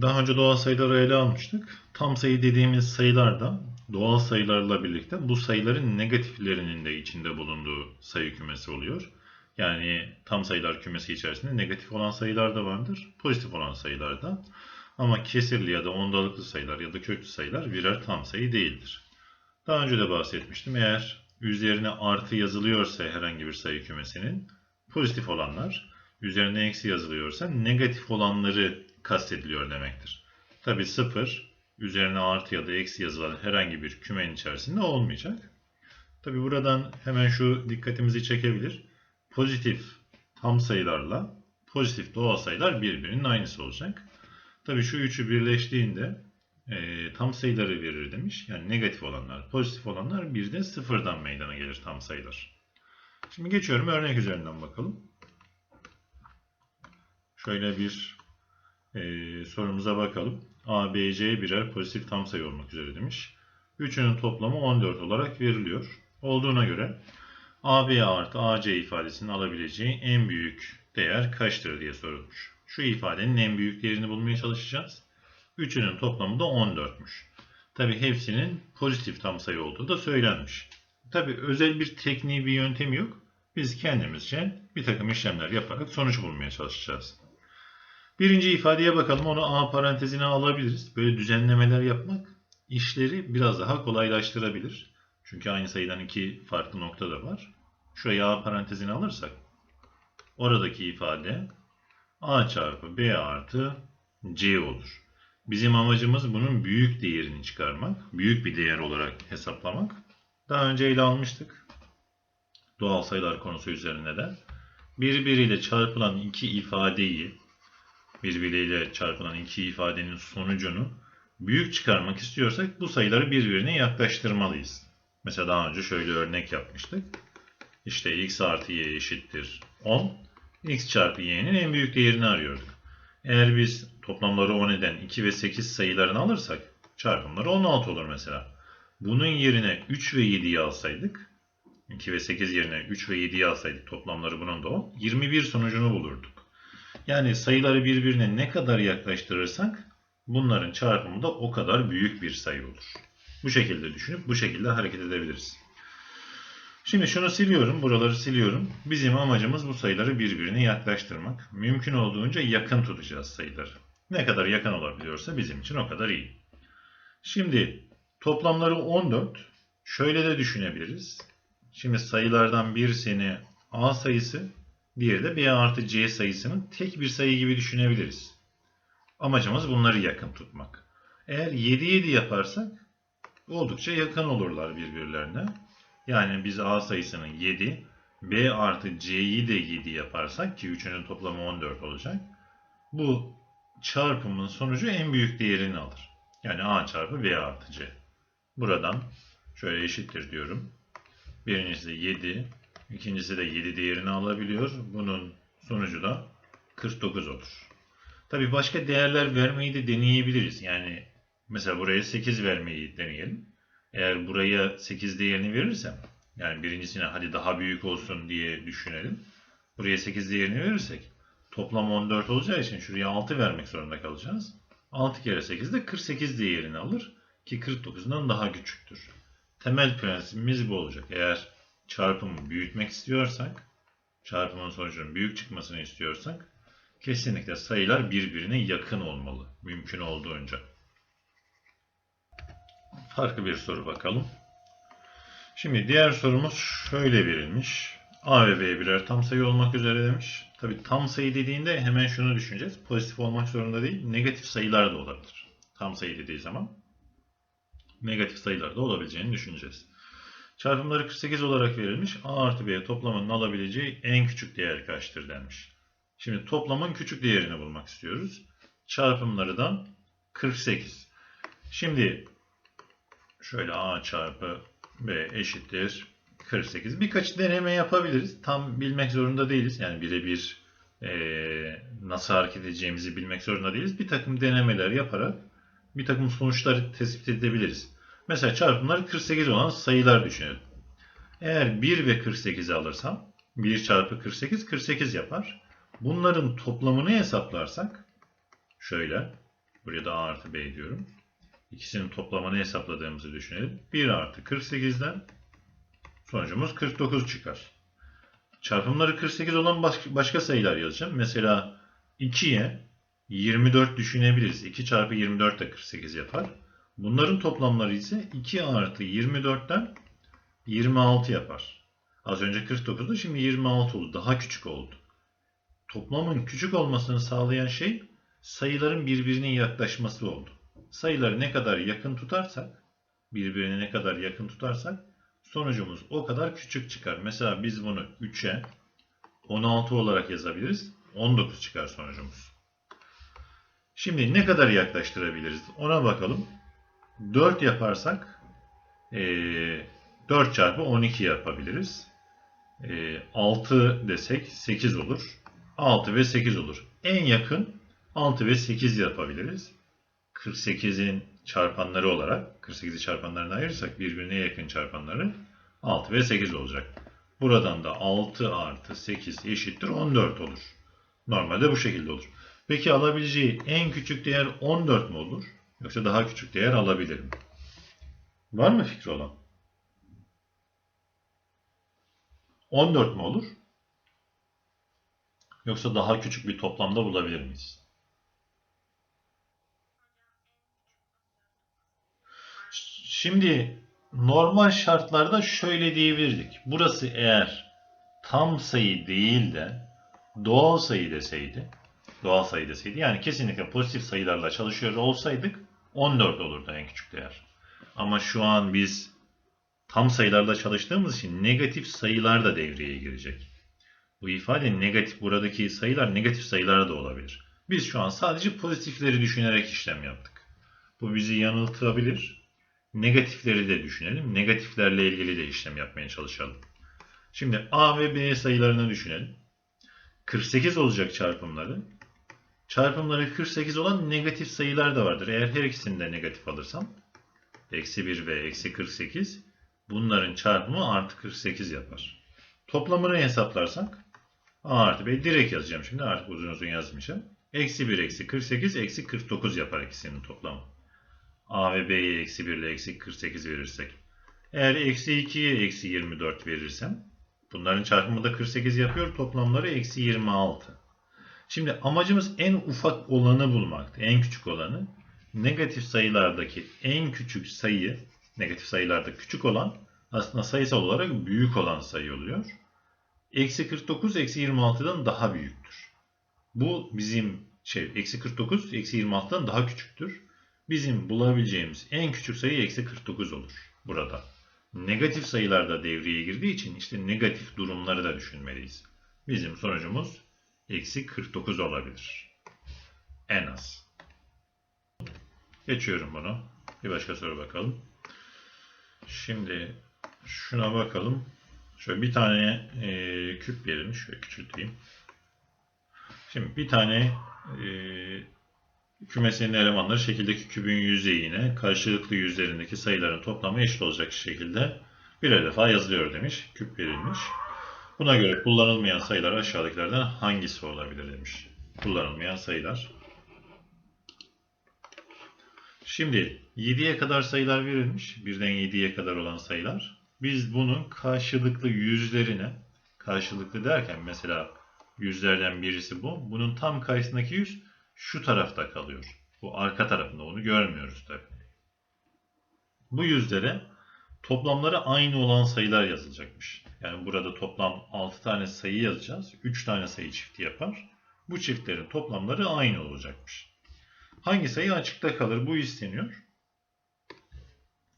Daha önce doğal sayıları ele almıştık. Tam sayı dediğimiz sayılar da doğal sayılarla birlikte bu sayıların negatiflerinin de içinde bulunduğu sayı kümesi oluyor. Yani tam sayılar kümesi içerisinde negatif olan sayılar da vardır, pozitif olan sayılar da. Ama kesirli ya da ondalıklı sayılar ya da köklü sayılar birer tam sayı değildir. Daha önce de bahsetmiştim. Eğer üzerine artı yazılıyorsa herhangi bir sayı kümesinin pozitif olanlar, üzerine eksi yazılıyorsa negatif olanları kastediliyor demektir. Tabi 0 üzerine artı ya da eksi yazılan herhangi bir kümenin içerisinde olmayacak. Tabi buradan hemen şu dikkatimizi çekebilir. Pozitif tam sayılarla pozitif doğal sayılar birbirinin aynısı olacak. Tabi şu üçü birleştiğinde e, tam sayıları verir demiş. Yani negatif olanlar, pozitif olanlar bir de sıfırdan meydana gelir tam sayılar. Şimdi geçiyorum örnek üzerinden bakalım. Şöyle bir e, sorumuza bakalım. A, B, C birer pozitif tam sayı olmak üzere demiş. Üçünün toplamı 14 olarak veriliyor. Olduğuna göre AB artı AC ifadesinin alabileceği en büyük değer kaçtır diye sorulmuş. Şu ifadenin en büyük değerini bulmaya çalışacağız. Üçünün toplamı da 14'müş. Tabi hepsinin pozitif tam sayı olduğu da söylenmiş. Tabi özel bir tekniği bir yöntemi yok. Biz kendimizce bir takım işlemler yaparak sonuç bulmaya çalışacağız. Birinci ifadeye bakalım. Onu A parantezine alabiliriz. Böyle düzenlemeler yapmak işleri biraz daha kolaylaştırabilir. Çünkü aynı sayıdan iki farklı nokta da var. Şuraya A parantezine alırsak oradaki ifade A çarpı B artı C olur. Bizim amacımız bunun büyük değerini çıkarmak. Büyük bir değer olarak hesaplamak. Daha önce ele almıştık. Doğal sayılar konusu üzerine de. Birbiriyle çarpılan iki ifadeyi birbiriyle çarpılan iki ifadenin sonucunu büyük çıkarmak istiyorsak bu sayıları birbirine yaklaştırmalıyız. Mesela daha önce şöyle örnek yapmıştık. İşte x artı y eşittir 10. x çarpı y'nin en büyük değerini arıyorduk. Eğer biz toplamları 10 eden 2 ve 8 sayılarını alırsak çarpımları 16 olur mesela. Bunun yerine 3 ve 7'yi alsaydık 2 ve 8 yerine 3 ve 7'yi alsaydık toplamları bunun da 10. 21 sonucunu bulurduk. Yani sayıları birbirine ne kadar yaklaştırırsak bunların çarpımı da o kadar büyük bir sayı olur. Bu şekilde düşünüp bu şekilde hareket edebiliriz. Şimdi şunu siliyorum, buraları siliyorum. Bizim amacımız bu sayıları birbirine yaklaştırmak. Mümkün olduğunca yakın tutacağız sayıları. Ne kadar yakın olabiliyorsa bizim için o kadar iyi. Şimdi toplamları 14. Şöyle de düşünebiliriz. Şimdi sayılardan birisini A sayısı, diğeri de B artı C sayısının tek bir sayı gibi düşünebiliriz. Amacımız bunları yakın tutmak. Eğer 7 7 yaparsak oldukça yakın olurlar birbirlerine. Yani biz A sayısının 7, B artı C'yi de 7 yaparsak ki üçünün toplamı 14 olacak. Bu çarpımın sonucu en büyük değerini alır. Yani A çarpı B artı C. Buradan şöyle eşittir diyorum. Birincisi 7, ikincisi de 7 değerini alabiliyor. Bunun sonucu da 49 olur. Tabi başka değerler vermeyi de deneyebiliriz. Yani mesela buraya 8 vermeyi deneyelim. Eğer buraya 8 değerini verirsem, yani birincisine hadi daha büyük olsun diye düşünelim. Buraya 8 değerini verirsek, toplam 14 olacağı için şuraya 6 vermek zorunda kalacağız. 6 kere 8 de 48 değerini alır ki 49'dan daha küçüktür. Temel prensibimiz bu olacak. Eğer çarpımı büyütmek istiyorsak, çarpımın sonucunun büyük çıkmasını istiyorsak, kesinlikle sayılar birbirine yakın olmalı. Mümkün olduğunca. Farklı bir soru bakalım. Şimdi diğer sorumuz şöyle verilmiş. A ve B birer tam sayı olmak üzere demiş. Tabi tam sayı dediğinde hemen şunu düşüneceğiz. Pozitif olmak zorunda değil, negatif sayılar da olabilir. Tam sayı dediği zaman negatif sayılar da olabileceğini düşüneceğiz. Çarpımları 48 olarak verilmiş. A artı B toplamının alabileceği en küçük değer kaçtır denmiş. Şimdi toplamın küçük değerini bulmak istiyoruz. Çarpımlarından 48. Şimdi şöyle A çarpı B eşittir 48. Birkaç deneme yapabiliriz. Tam bilmek zorunda değiliz. Yani birebir e, nasıl hareket edeceğimizi bilmek zorunda değiliz. Bir takım denemeler yaparak bir takım sonuçları tespit edebiliriz. Mesela çarpımları 48 olan sayılar düşünelim. Eğer 1 ve 48'i alırsam 1 çarpı 48 48 yapar. Bunların toplamını hesaplarsak şöyle Buraya da A artı B diyorum. İkisinin toplamını hesapladığımızı düşünelim. 1 artı 48'den sonucumuz 49 çıkar. Çarpımları 48 olan baş- başka sayılar yazacağım. Mesela 2'ye 24 düşünebiliriz. 2 çarpı 24 de 48 yapar. Bunların toplamları ise 2 artı 24'ten 26 yapar. Az önce 49'du şimdi 26 oldu. Daha küçük oldu. Toplamın küçük olmasını sağlayan şey sayıların birbirine yaklaşması oldu. Sayıları ne kadar yakın tutarsak, birbirine ne kadar yakın tutarsak sonucumuz o kadar küçük çıkar. Mesela biz bunu 3'e 16 olarak yazabiliriz. 19 çıkar sonucumuz. Şimdi ne kadar yaklaştırabiliriz ona bakalım. 4 yaparsak eee 4 çarpı 12 yapabiliriz. Eee 6 desek 8 olur. 6 ve 8 olur. En yakın 6 ve 8 yapabiliriz. 48'in çarpanları olarak 48'i çarpanlarına ayırırsak birbirine yakın çarpanları 6 ve 8 olacak. Buradan da 6 artı 8 eşittir 14 olur. Normalde bu şekilde olur. Peki alabileceği en küçük değer 14 mu olur? Yoksa daha küçük değer alabilir mi? Var mı fikri olan? 14 mu olur? Yoksa daha küçük bir toplamda bulabilir miyiz? Şimdi normal şartlarda şöyle diyebilirdik. Burası eğer tam sayı değil de doğal sayı deseydi, doğal sayı deseydi yani kesinlikle pozitif sayılarla çalışıyor olsaydık 14 olurdu en küçük değer. Ama şu an biz tam sayılarla çalıştığımız için negatif sayılar da devreye girecek. Bu ifade negatif, buradaki sayılar negatif sayılar da olabilir. Biz şu an sadece pozitifleri düşünerek işlem yaptık. Bu bizi yanıltabilir. Negatifleri de düşünelim. Negatiflerle ilgili de işlem yapmaya çalışalım. Şimdi A ve B sayılarını düşünelim. 48 olacak çarpımları. Çarpımları 48 olan negatif sayılar da vardır. Eğer her ikisini de negatif alırsam eksi 1 ve eksi 48 bunların çarpımı artı 48 yapar. Toplamını hesaplarsak A artı B direkt yazacağım şimdi artık uzun uzun yazmayacağım. Eksi 1 eksi 48 eksi 49 yapar ikisinin toplamı. A ve B'ye eksi 1 ile eksi 48 verirsek. Eğer eksi 2'ye eksi 24 verirsem bunların çarpımı da 48 yapıyor. Toplamları eksi 26. Şimdi amacımız en ufak olanı bulmaktı. En küçük olanı. Negatif sayılardaki en küçük sayı, negatif sayılarda küçük olan aslında sayısal olarak büyük olan sayı oluyor. Eksi 49 eksi 26'dan daha büyüktür. Bu bizim şey eksi 49 eksi 26'dan daha küçüktür. Bizim bulabileceğimiz en küçük sayı eksi 49 olur burada. Negatif sayılar da devreye girdiği için işte negatif durumları da düşünmeliyiz. Bizim sonucumuz eksi 49 olabilir. En az. Geçiyorum bunu. Bir başka soru bakalım. Şimdi şuna bakalım. Şöyle bir tane e, küp verilmiş. Şöyle küçülteyim. Şimdi bir tane e, kümesinin elemanları şekildeki kübün yüzeyine karşılıklı yüzlerindeki sayıların toplamı eşit olacak şekilde birer defa yazılıyor demiş. Küp verilmiş. Buna göre kullanılmayan sayılar aşağıdakilerden hangisi olabilir demiş. Kullanılmayan sayılar. Şimdi 7'ye kadar sayılar verilmiş. Birden 7'ye kadar olan sayılar. Biz bunun karşılıklı yüzlerine, karşılıklı derken mesela yüzlerden birisi bu. Bunun tam karşısındaki yüz şu tarafta kalıyor. Bu arka tarafında onu görmüyoruz tabi. Bu yüzlere toplamları aynı olan sayılar yazılacakmış. Yani burada toplam 6 tane sayı yazacağız. 3 tane sayı çifti yapar. Bu çiftlerin toplamları aynı olacakmış. Hangi sayı açıkta kalır? Bu isteniyor.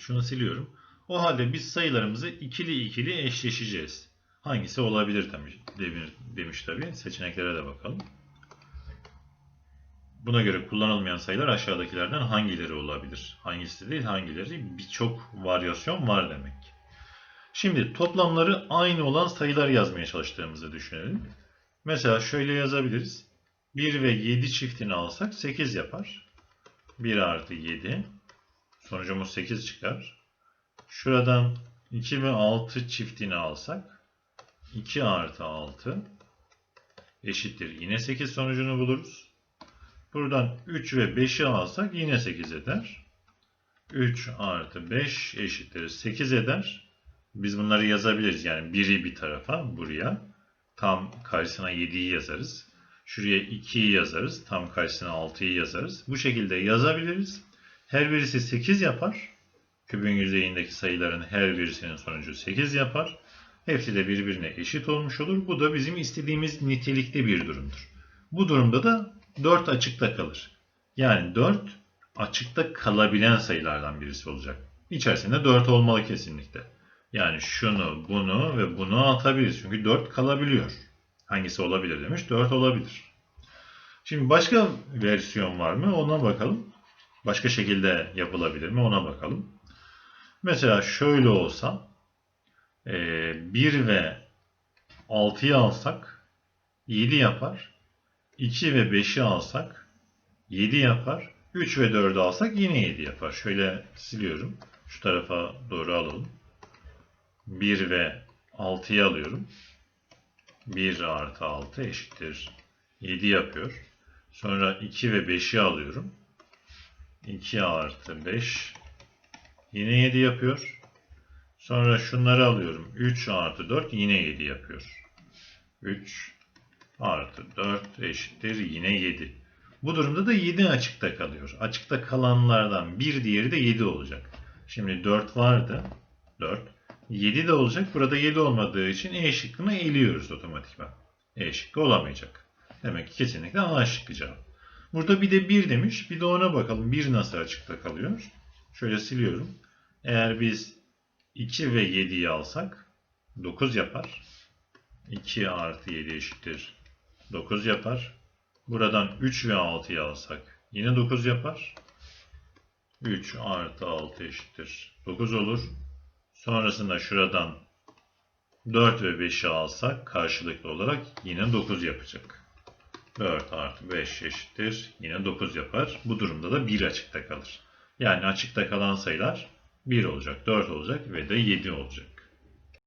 Şunu siliyorum. O halde biz sayılarımızı ikili ikili eşleşeceğiz. Hangisi olabilir demiş, demiş, demiş tabi. Seçeneklere de bakalım. Buna göre kullanılmayan sayılar aşağıdakilerden hangileri olabilir? Hangisi değil hangileri? Birçok varyasyon var demek. Şimdi toplamları aynı olan sayılar yazmaya çalıştığımızı düşünelim. Mesela şöyle yazabiliriz. 1 ve 7 çiftini alsak 8 yapar. 1 artı 7. Sonucumuz 8 çıkar. Şuradan 2 ve 6 çiftini alsak 2 artı 6 eşittir. Yine 8 sonucunu buluruz. Buradan 3 ve 5'i alsak yine 8 eder. 3 artı 5 eşittir 8 eder. Biz bunları yazabiliriz. Yani biri bir tarafa buraya. Tam karşısına 7'yi yazarız. Şuraya 2'yi yazarız. Tam karşısına 6'yı yazarız. Bu şekilde yazabiliriz. Her birisi 8 yapar. Kübün yüzeyindeki sayıların her birisinin sonucu 8 yapar. Hepsi de birbirine eşit olmuş olur. Bu da bizim istediğimiz nitelikte bir durumdur. Bu durumda da 4 açıkta kalır. Yani 4 açıkta kalabilen sayılardan birisi olacak. İçerisinde 4 olmalı kesinlikle. Yani şunu, bunu ve bunu atabiliriz. Çünkü 4 kalabiliyor. Hangisi olabilir demiş. 4 olabilir. Şimdi başka versiyon var mı? Ona bakalım. Başka şekilde yapılabilir mi? Ona bakalım. Mesela şöyle olsa 1 ve 6'yı alsak 7 yapar. 2 ve 5'i alsak 7 yapar. 3 ve 4'ü alsak yine 7 yapar. Şöyle siliyorum. Şu tarafa doğru alalım. 1 ve 6'yı alıyorum. 1 artı 6 eşittir 7 yapıyor. Sonra 2 ve 5'i alıyorum. 2 artı 5 yine 7 yapıyor. Sonra şunları alıyorum. 3 artı 4 yine 7 yapıyor. 3 artı 4 eşittir yine 7. Bu durumda da 7 açıkta kalıyor. Açıkta kalanlardan bir diğeri de 7 olacak. Şimdi 4 vardı. 4. 7 de olacak. Burada 7 olmadığı için E şıkkını eliyoruz otomatikman. E şıkkı olamayacak. Demek ki kesinlikle A şıkkı cevap. Burada bir de 1 demiş. Bir de ona bakalım. 1 nasıl açıkta kalıyor? Şöyle siliyorum. Eğer biz 2 ve 7'yi alsak 9 yapar. 2 artı 7 eşittir 9 yapar. Buradan 3 ve 6'yı alsak yine 9 yapar. 3 artı 6 eşittir 9 olur. Sonrasında şuradan 4 ve 5'i alsak karşılıklı olarak yine 9 yapacak. 4 artı 5 eşittir yine 9 yapar. Bu durumda da 1 açıkta kalır. Yani açıkta kalan sayılar 1 olacak, 4 olacak ve de 7 olacak.